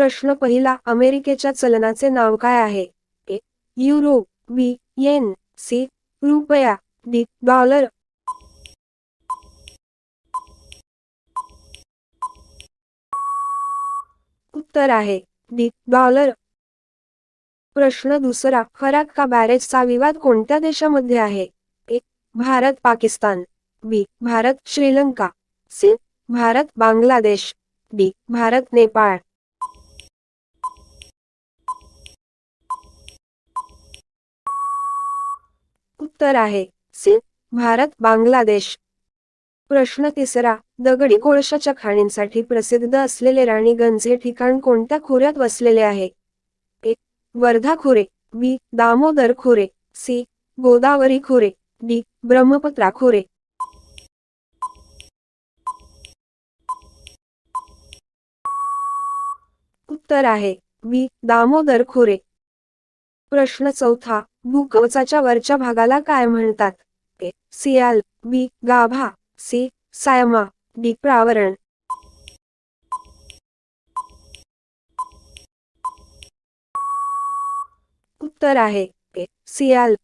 प्रश्न पहिला अमेरिकेच्या चलनाचे नाव काय आहे? A euro B yen C रुपया डी डॉलर. उत्तर आहे डी डॉलर. प्रश्न दुसरा फराक्का बॅरेजचा विवाद कोणत्या देशामध्ये आहे? A Bharat Pakistan. B Bharat Sri Lanka. C Bharat Bangladesh. D Bharat Nepal. उत्तर आहे. सी. भारत बांगलादेश. प्रश्न तिसरा. दगडी कोळशाच्या खाणींसाठी प्रसिद्ध असलेले राणीगंज हे ठिकाण कोणत्या खोऱ्यात वसलेले आहे? एक वर्धा खोरे बी. दामोदर खोरे सी. गोदावरी खोरे डी. ब्रह्मपुत्रा खोरे. उत्तर आहे. बी. दामोदर खोरे. प्रश्न चौथा भूकवचाच्या वरच्या भागाला काय म्हणतात? ए सियाल बी गाभा सी सायमा डी प्रावरण. उत्तर आहे ए सियाल